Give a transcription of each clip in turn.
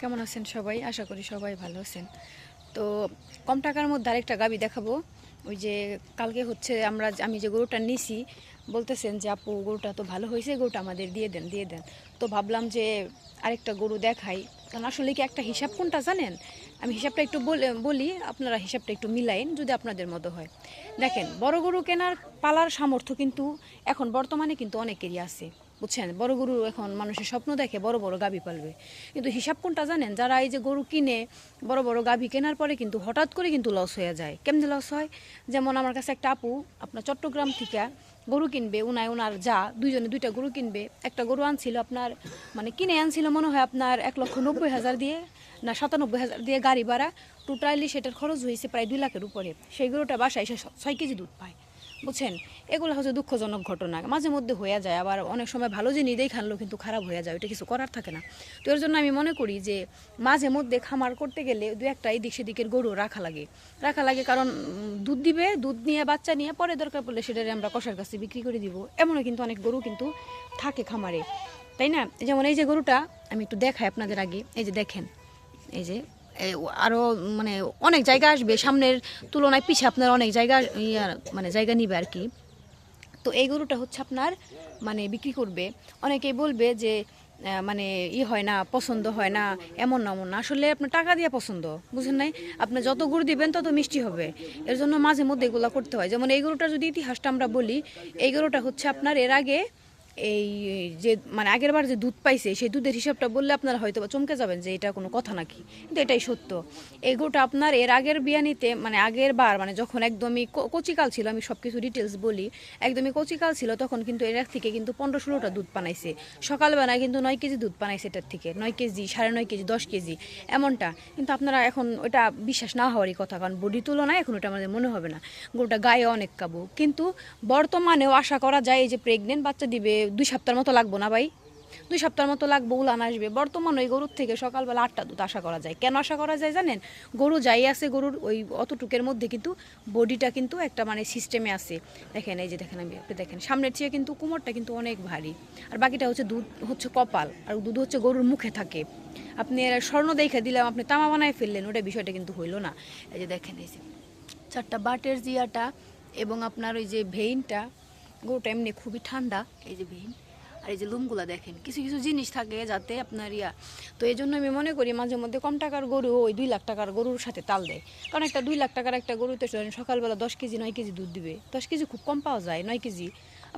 কেমন আছেন সবাই? আশা করি সবাই ভালো আছেন। তো কম টাকার মধ্যে আরেকটা গাবি দেখাবো। ওই যে কালকে হচ্ছে আমরা আমি যে গরুটা নিছি, বলতেছেন যে, আপু, গরুটা তো ভালো হয়েছে, গরুটা আমাদের দিয়ে দেন দিয়ে দেন। তো ভাবলাম যে আরেকটা গরু দেখাই। কারণ আসলে কি একটা হিসাব কোনটা জানেন? আমি হিসাবটা একটু বলে, আপনারা হিসাবটা একটু মিলাইন যদি আপনাদের মতো হয়। দেখেন, বড় গরু কেনার পালার সামর্থ্য কিন্তু এখন বর্তমানে কিন্তু অনেকেরই আছে। বুঝছেন? বড় গরু এখন মানুষের স্বপ্ন দেখে বড় বড় গাভী পালবে। কিন্তু হিসাব কোনটা জানেন? যারা এই যে গরু কিনে বড় বড় গাভী কেনার পরে কিন্তু হঠাৎ করে কিন্তু লস হয়ে যায়। কেমনি লস হয়? যেমন আমার কাছে একটা আপু, আপনার চট্টগ্রাম থেকে গরু কিনবে, উনায় ওনার যা, দুইজনে দুইটা গরু কিনবে। একটা গরু আনছিল আপনার মানে কিনে আনছিল মনে হয় আপনার এক লক্ষ নব্বই হাজার দিয়ে, না সাতানব্বই হাজার দিয়ে গাড়ি ভাড়া। টোটালি সেটার খরচ হয়েছে প্রায় দুই লাখের উপরে। সেই গরুটা বাসায় এসে ছয় কেজি দুধ পায়। বুঝছেন? এগুলো হচ্ছে দুঃখজনক ঘটনা। মাঝে মধ্যে হয়ে যায়, আবার অনেক সময় ভালো জিনিস দিয়ে খানলেও কিন্তু খারাপ হয়ে যায় ওটা কিছু করার থাকে না। তো এর জন্য আমি মনে করি যে, মাঝে মধ্যে খামার করতে গেলে দু একটা এদিক সেদিকের গরু রাখা লাগে। রাখা লাগে কারণ দুধ দিবে, দুধ নিয়ে, বাচ্চা নিয়ে, পরে দরকার পড়লে সেটারে আমরা কষার কাছে বিক্রি করে দিব। এমনও কিন্তু অনেক গরু কিন্তু থাকে খামারে। তাই না? যেমন এই যে গরুটা, আমি একটু দেখাই আপনাদের আগে। এই যে দেখেন, এই যে এই আরও মানে অনেক জায়গা আসবে। সামনের তুলনায় পিছিয়ে আপনার অনেক জায়গা ইয়ার মানে জায়গা নিবে আর কি। তো এই গরুটা হচ্ছে আপনার মানে বিক্রি করবে। অনেকেই বলবে যে মানে ই হয় না, পছন্দ হয় না, এমন না এমন না। আসলে আপনার টাকা দিয়ে পছন্দ, বুঝেন নাই? আপনি যত গরু দিবেন, তত মিষ্টি হবে। এর জন্য মাঝে মধ্যে এগুলো করতে হয়। যেমন এই গরুটার যদি ইতিহাসটা আমরা বলি, এই গরুটা হচ্ছে আপনার এর আগে এই যে মানে আগের বার যে দুধ পাইছে, সেই দুধের হিসাবটা বললে আপনারা হয়তো চমকে যাবেন যে এটা কোনো কথা নাকি। কিন্তু এটাই সত্য। এই গরুটা আপনার, এর আগের বিয়ানিতে মানে আগের বার মানে যখন একদমই কচিকাল ছিল, আমি সব কিছু ডিটেলস বলি, একদমই কচিকাল ছিল, তখন কিন্তু এর থেকে কিন্তু পনেরো ষোলোটা দুধ পানাইছে সকালবেলায় কিন্তু নয় কেজি দুধ পানাইছে এটার থেকে। নয় কেজি, সাড়ে নয় কেজি, দশ কেজি, এমনটা। কিন্তু আপনারা এখন ওটা বিশ্বাস না হওয়ারই কথা, কারণ বডি তুলনায় এখন ওটা আমাদের মনে হবে না। গরুটা গায়ে অনেক কাবু। কিন্তু বর্তমানেও আশা করা যায় যে প্রেগনেন্ট বাচ্চা দিবে দুই সপ্তাহের মতো লাগবো না ভাই? দুই সপ্তাহের মতো লাগবে, উলান আসবে। বর্তমান ওই গরুর থেকে সকালবেলা আটটা দুধ আশা করা যায়। কেন আশা করা যায় জানেন? গরু যাই আছে গরুর, ওই অতটুকের মধ্যে কিন্তু বডিটা কিন্তু একটা মানে সিস্টেমে আছে। দেখেন, এই যে দেখেন, আমি আপনি দেখেন। সামনের চেয়ে কিন্তু কোমরটা কিন্তু অনেক ভারী। আর বাকিটা হচ্ছে দুধ হচ্ছে কপাল, আর দুধ হচ্ছে গরুর মুখে থাকে। আপনি স্বর্ণ দেখে দিলাম, আপনি তামা বানায় ফেললেন, ওটা বিষয়টা কিন্তু হইল না। এই যে দেখেন, এই যে চারটা বাটের জিয়াটা এবং আপনার ওই যে ভেইনটা গরুটা এমনি খুবই ঠান্ডা। এই যে ভেইন আর এই যে লুমগুলা দেখেন, কিছু কিছু জিনিস থাকে যাতে আপনার ইয়া। তো এই জন্য আমি মনে করি মাঝে মধ্যে কম টাকার গরু ওই দুই লাখ টাকার গরুর সাথে তাল দেয়। কারণ একটা দুই লাখ টাকার একটা গরুতে সকালবেলা দশ কেজি, নয় কেজি দুধ দিবে। দশ কেজি খুব কম পাওয়া যায়, নয় কেজি।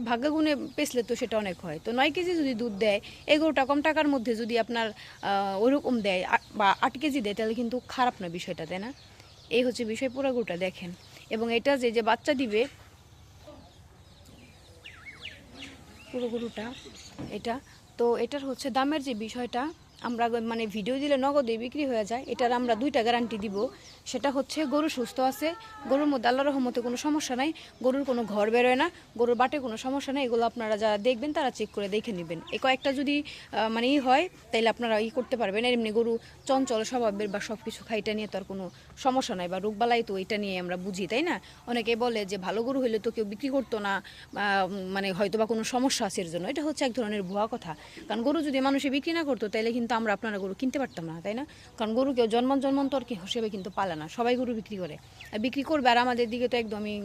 ভাগ্য গুণে পেছলে তো সেটা অনেক হয়। তো নয় কেজি যদি দুধ দেয়, এই গরুটা কম টাকার মধ্যে যদি আপনার ওরকম দেয় বা আট কেজি দেয়, তাহলে কিন্তু খারাপ না বিষয়টা, তাই না? এই হচ্ছে বিষয় পুরো গরুটা দেখেন। এবং এটা যে যে বাচ্চা দিবে পুরো গরুটা এটা। তো এটার হচ্ছে দামের যে বিষয়টা আমরা মানে ভিডিও দিলে নগদে বিক্রি হয়ে যায়, এটার আমরা দুইটা গ্যারান্টি দিব। সেটা হচ্ছে গরু সুস্থ আছে, গরুর মধ্যে আল্লাহ রহমতে কোনো সমস্যা নাই, গরুর কোনো ঘর বেরোয় না, গরুর বাটে কোনো সমস্যা নেই, এগুলো আপনারা যারা দেখবেন তারা চেক করে দেখে নেবেন। এই কয়েকটা যদি মানে ই হয়, তাইলে আপনারা ই করতে পারবেন। এমনি গরু চঞ্চল স্বভাবের বা সব কিছু খাইটা নিয়ে তো আর কোনো সমস্যা নাই, বা রোগবালাই তো এটা নিয়ে আমরা বুঝি, তাই না? অনেকে বলে যে ভালো গরু হলে তো কেউ বিক্রি করতো না মানে হয়তো বা কোনো সমস্যা আছে এর জন্য। এটা হচ্ছে এক ধরনের ভুয়া কথা। কারণ গরু যদি মানুষে বিক্রি না করতো তাহলে কিন্তু আমরা আপনারা গরু কিনতে পারতাম না, তাই না? কারণ গরু কেউ জন্মান জন্মান্তর কি হিসেবে কিন্তু পালে না, সবাই গরু বিক্রি করে। আর বিক্রি করবে আর আমাদের দিকে তো একদমই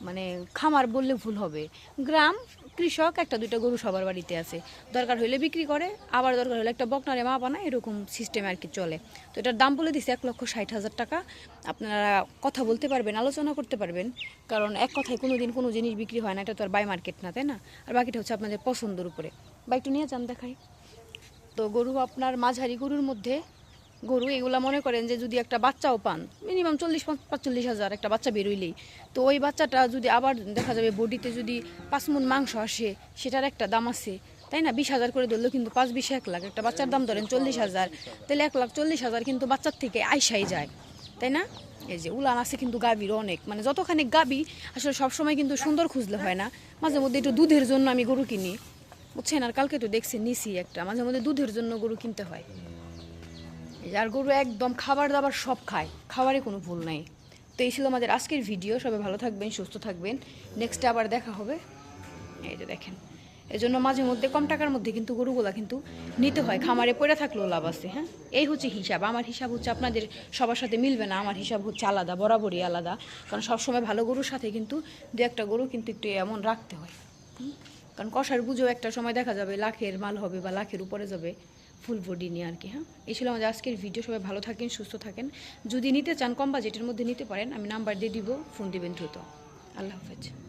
মানে খামার বললে ভুল হবে। গ্রাম, কৃষক, একটা দুইটা গরু সবার বাড়িতে আছে। দরকার হলে বিক্রি করে, আবার দরকার হলে একটা বকনারে মা বানায় এরকম সিস্টেম আর কি চলে। তো এটার দাম বলে দিছে এক লক্ষ ষাট হাজার টাকা। আপনারা কথা বলতে পারবেন, আলোচনা করতে পারবেন। কারণ এক কথায় কোনো দিন কোনো জিনিস বিক্রি হয় না, এটা তো আর বাই মার্কেট না, তাই না? আর বাকিটা হচ্ছে আপনাদের পছন্দের উপরে। বা একটু নিয়ে যান, দেখাই। তো গরু আপনার মাঝারি গরুর মধ্যে গরু এগুলা মনে করেন যে যদি একটা বাচ্চাও পান মিনিমাম চল্লিশ পাঁচচল্লিশ হাজার একটা বাচ্চা বেরোইলেই। তো ওই বাচ্চাটা যদি আবার দেখা যাবে বডিতে যদি পাঁচ মন মাংস আসে, সেটার একটা দাম আছে। তাই না? বিশ হাজার করে ধরলেও কিন্তু পাঁচ বিশ এক লাখ। একটা বাচ্চার দাম ধরেন চল্লিশ হাজার। তাহলে এক লাখ চল্লিশ হাজার কিন্তু বাচ্চার থেকে আইসাই যায়। তাই না? এই যে উলান আছে কিন্তু গাভীর অনেক। মানে যতখানি গাভী, আসলে সবসময় কিন্তু সুন্দর খুঁজলে হয় না। মাঝে মধ্যে একটু দুধের জন্য আমি গরু কিনি। বুঝছেন? আর কালকে তো দেখছি নিছি একটা, মাঝে মধ্যে দুধের জন্য গরু কিনতে হয়। এই আর গরু একদম খাবার দাবার সব খায় খাবারে কোনো ভুল নাই। তো এই ছিল আমাদের আজকের ভিডিও সবাই ভালো থাকবেন, সুস্থ থাকবেন। নেক্সটে আবার দেখা হবে। এই যে দেখেন, এজন্য মাঝে মধ্যে কম টাকার মধ্যে কিন্তু গরুগুলা কিন্তু নিতে হয়, খামারে পড়ে থাকলেও লাভ আছে হ্যাঁ? এই হচ্ছে হিসাব, আমার হিসাব হচ্ছে আপনাদের সবার সাথে মিলবে না, আমার হিসাব হচ্ছে আলাদা, বরাবরই আলাদা। কারণ সবসময় ভালো গরুর সাথে কিন্তু দু একটা গরু কিন্তু একটু এমন রাখতে হয়? কারণ কষার গুজো একটা সময় দেখা যাবে, লাখের মাল হবে বা লাখের উপরে যাবে ফুল বডি নিয়ে আর কি হ্যাঁ? এই ছিল আমাদের আজকের ভিডিও সবাই ভালো থাকেন, সুস্থ থাকেন। যদি নিতে চান কম বাজেটের মধ্যে নিতে পারেন, আমি নাম্বার দিয়ে দিব ফোন দিবেন দ্রুত। আল্লাহ হাফেজ।